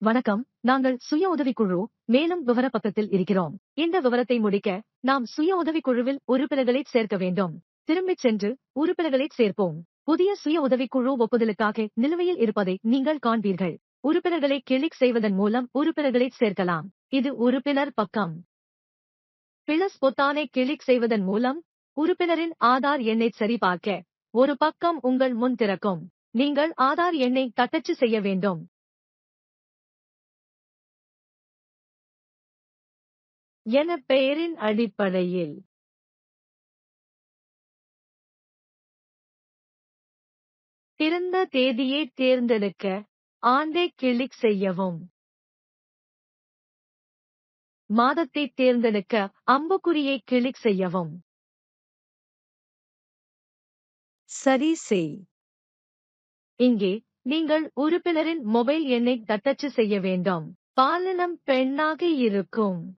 வணக்கம். நாங்கள் சுய உதவிக்குழு மேலும் விவர பக்கத்தில் இருக்கிறோம். இந்த விவரத்தை முடிக்க நாம் சுய உதவிக்குழுவில் உறுப்பினர்களை சேர்க்க வேண்டும். திரும்பிச் சென்று உறுப்பினர்களை சேர்ப்போம். புதிய சுய உதவிக்குழு ஒப்புதலுக்காக நிலுவையில் இருப்பதை நீங்கள் காண்பீர்கள். உறுப்பினர்களை கிளிக் செய்வதன் மூலம் உறுப்பினர்களை சேர்க்கலாம். இது உறுப்பினர் பக்கம். பிளஸ் பொத்தானை கிளிக் செய்வதன் மூலம் உறுப்பினரின் ஆதார் எண்ணை சரிபார்க்க ஒரு பக்கம் உங்கள் முன் திறக்கும். நீங்கள் ஆதார் எண்ணை தட்டச்சு செய்ய வேண்டும். என பெயரின் அடிப்படையில். பிறந்த தேதியை தேர்ந்தெடுக்க ஆண்டை கிளிக் செய்யவும். மாதத்தை தேர்ந்தெடுக்க அம்புக்குறியை கிளிக் செய்யவும். சரி செய். இங்கே நீங்கள் உறுப்பினரின் மொபைல் எண்ணை தட்டச்சு செய்ய வேண்டும். பாலினம் பெண்ணாக இருக்கும்.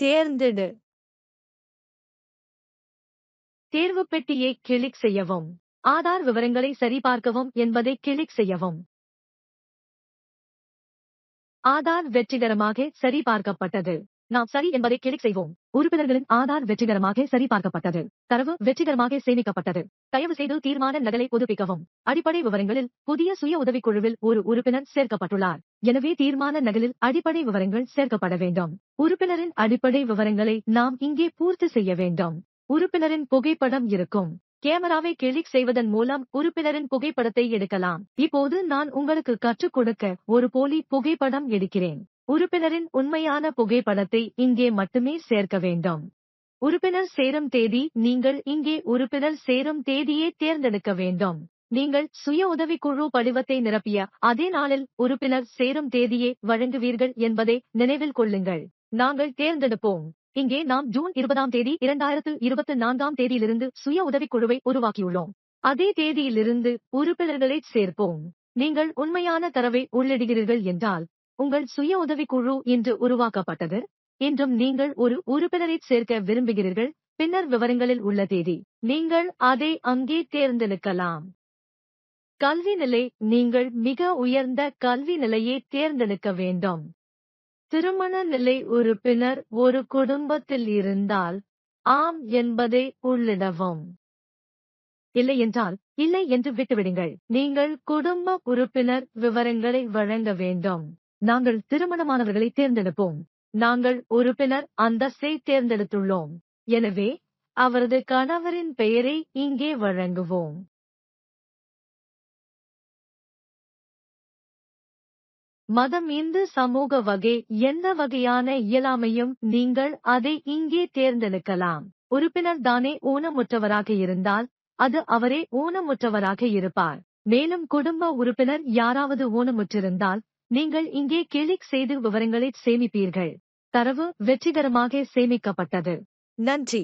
தேர்ந்தெடு. தேர்வு பெட்டியை கிளிக் செய்யவும். ஆதார் விவரங்களை சரிபார்க்கவும் என்பதை கிளிக் செய்யவும். ஆதார் வெற்றிகரமாக சரிபார்க்கப்பட்டது. நாம் சரி என்பதை கிளிக் செய்வோம். உறுப்பினர்களின் ஆதார் வெற்றிகரமாக சரிபார்க்கப்பட்டது. தரவு வெற்றிகரமாக சேமிக்கப்பட்டது. தயவு செய்து தீர்மான நகலை புதுப்பிக்கவும். அடிப்படை விவரங்களில் புதிய சுய உதவிக்குழுவில் ஒரு உறுப்பினர் சேர்க்கப்பட்டுள்ளார். எனவே தீர்மான நகலில் அடிப்படை விவரங்கள் சேர்க்கப்பட வேண்டும். உறுப்பினரின் அடிப்படை விவரங்களை நாம் இங்கே பூர்த்தி செய்ய வேண்டும். உறுப்பினரின் புகைப்படம் இருக்கும். கேமராவை கிளிக் செய்வதன் மூலம் உறுப்பினரின் புகைப்படத்தை எடுக்கலாம். இப்போது நான் உங்களுக்கு கற்றுக் கொடுக்க ஒரு போலி புகைப்படம் எடுக்கிறேன். உறுப்பினரின் உண்மையான புகைப்படத்தை இங்கே மட்டுமே சேர்க்க வேண்டும். உறுப்பினர் சேரும் தேதி நீங்கள் இங்கே உறுப்பினர் சேரும் தேதியை தேர்ந்தெடுக்க வேண்டும். நீங்கள் சுய உதவிக்குழு படிவத்தை நிரப்பிய அதே நாளில் உறுப்பினர் சேரும் தேதியை வழங்குவீர்கள் என்பதை நினைவில் கொள்ளுங்கள். நாங்கள் தேர்ந்தெடுப்போம். இங்கே நாம் ஜூன் இருபதாம் தேதி இரண்டாயிரத்து இருபத்தி நான்காம் தேதியிலிருந்து சுய உதவிக்குழுவை உருவாக்கியுள்ளோம். அதே தேதியிலிருந்து உறுப்பினர்களை சேர்ப்போம். நீங்கள் உண்மையான தரவை உள்ளிடுகிறீர்கள் என்றால் உங்கள் சுய உதவிக்குழு இன்று உருவாக்கப்பட்டது. என்றும் நீங்கள் ஒரு உறுப்பினரை சேர்க்க விரும்புகிறீர்கள். பின்னர் விவரங்களில் உள்ள தேதி. நீங்கள் அதை அங்கே தேர்ந்தெடுக்கலாம். கல்வி நிலை நீங்கள் மிக உயர்ந்த கல்வி நிலையை தேர்ந்தெடுக்க வேண்டும். திருமண நிலை உறுப்பினர் ஒரு குடும்பத்தில் இருந்தால் ஆம் என்பதை உள்ளிடவும். இல்லை என்றால் இல்லை என்று விட்டுவிடுங்கள். நீங்கள் குடும்ப உறுப்பினர் விவரங்களை வழங்க வேண்டும். நாங்கள் திருமணமானவர்களை தேர்ந்தெடுப்போம். நாங்கள் உறுப்பினர் அந்தஸ்தை தேர்ந்தெடுத்துள்ளோம். எனவே அவரது கணவரின் பெயரை இங்கே வழங்குவோம். மதம் இந்து சமூக வகை எந்த வகையான இயலாமையும் நீங்கள் அதை இங்கே தேர்ந்தெடுக்கலாம். உறுப்பினர் தானே ஊனமுற்றவராக இருந்தால் அது அவரே ஊனமுற்றவராக இருப்பார். மேலும் குடும்ப உறுப்பினர் யாராவது ஊனமுற்றிருந்தால் நீங்கள் இங்கே கிளிக் செய்து விவரங்களை சேமிப்பீர்கள். தரவு வெற்றிகரமாக சேமிக்கப்பட்டது. நன்றி.